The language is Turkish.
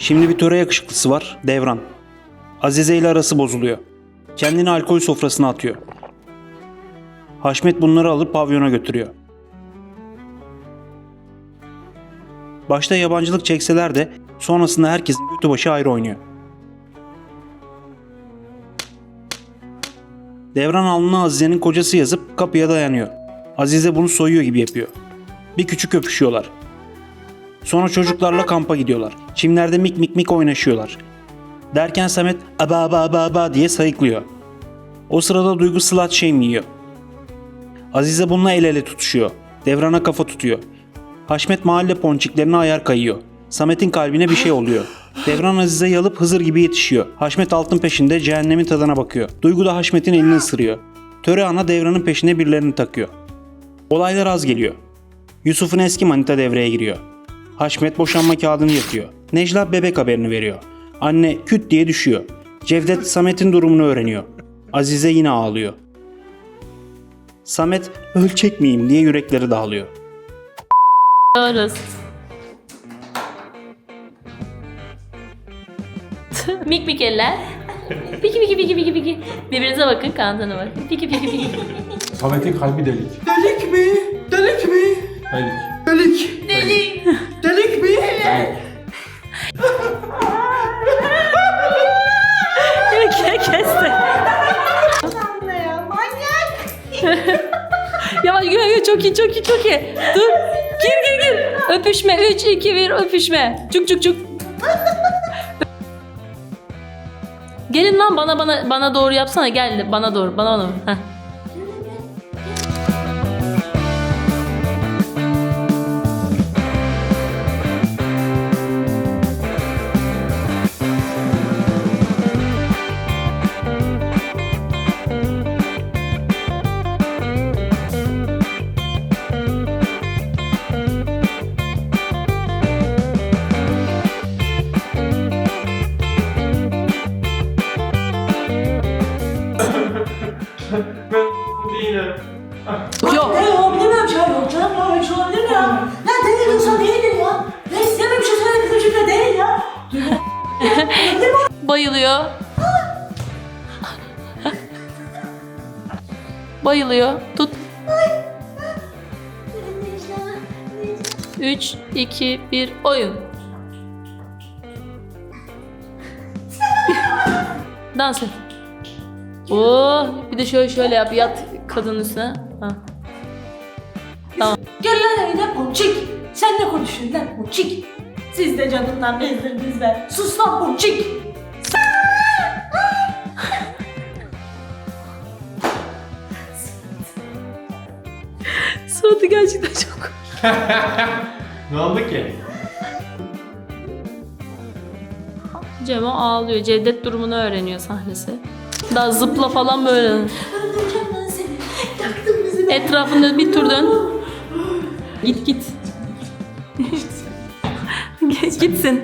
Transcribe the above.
Şimdi bir töre yakışıklısı var, Devran. Azize ile arası bozuluyor. Kendini alkol sofrasına atıyor. Haşmet bunları alıp pavyona götürüyor. Başta yabancılık çekseler de sonrasında herkesin götü başı ayrı oynuyor. Devran alnına Azize'nin kocası yazıp kapıya dayanıyor. Azize bunu soyuyor gibi yapıyor. Bir küçük öpüşüyorlar. Sonra çocuklarla kampa gidiyorlar. Çimlerde mik mik mik oynaşıyorlar. Derken Samet aba aba aba aba diye sayıklıyor. O sırada Duygu slut shame yiyor. Azize bununla el ele tutuşuyor. Devran'a kafa tutuyor. Haşmet mahalle ponçiklerine ayar kayıyor. Samet'in kalbine bir şey oluyor. Devran Azize'yi alıp Hızır gibi yetişiyor. Haşmet altın peşinde cehennemin tadına bakıyor. Duygu da Haşmet'in elini ısırıyor. Töre ana Devran'ın peşine birilerini takıyor. Olaylar az geliyor. Yusuf'un eski manita devreye giriyor. Haşmet boşanma kağıdını yatıyor. Necla bebek haberini veriyor. Anne küt diye düşüyor. Cevdet Samet'in durumunu öğreniyor. Azize yine ağlıyor. Samet ölçek miyim diye yürekleri dağılıyor. Doğrusu. mik mik eller. Piki piki piki piki piki. Birbirinize bakın kantana bakın. Piki piki piki. Samet'in kalbi delik. Delik mi? Delik mi? Delik. Delik. Gel çok iyi çok iyi çok iyi. Dur. Gir gir gir. Öpüşme. 3 2 1 öpüşme. Çuk çuk çuk. Gelin lan bana bana bana doğru yapsana gel bana doğru bana doğru. Heh. Yok. Ne o bilemem şey yok canım ya öyle şey olabilir mi ya? Ya değil insan değildir ya. Ne isteme bir şey söyledi bizim de değil ya. Bayılıyor. Bayılıyor. Tut. 3, 2, 1, oyun. Dans et. Oo, bir de şöyle şöyle yap. Yat kadının üstüne. Ha. Gel lan evine ponçik. Sen ne konuşuyorsun lan ponçik? Siz de canından bezdirdiniz be. Sus lan ponçik. Suat'ı gerçekten çok Ne oldu ki? Cemo ağlıyor. Cevdet durumunu öğreniyor sahnesi. Daha zıpla falan böyle. Öldüreceğim lan Etrafında bir tur dön. Git git. Gitsin.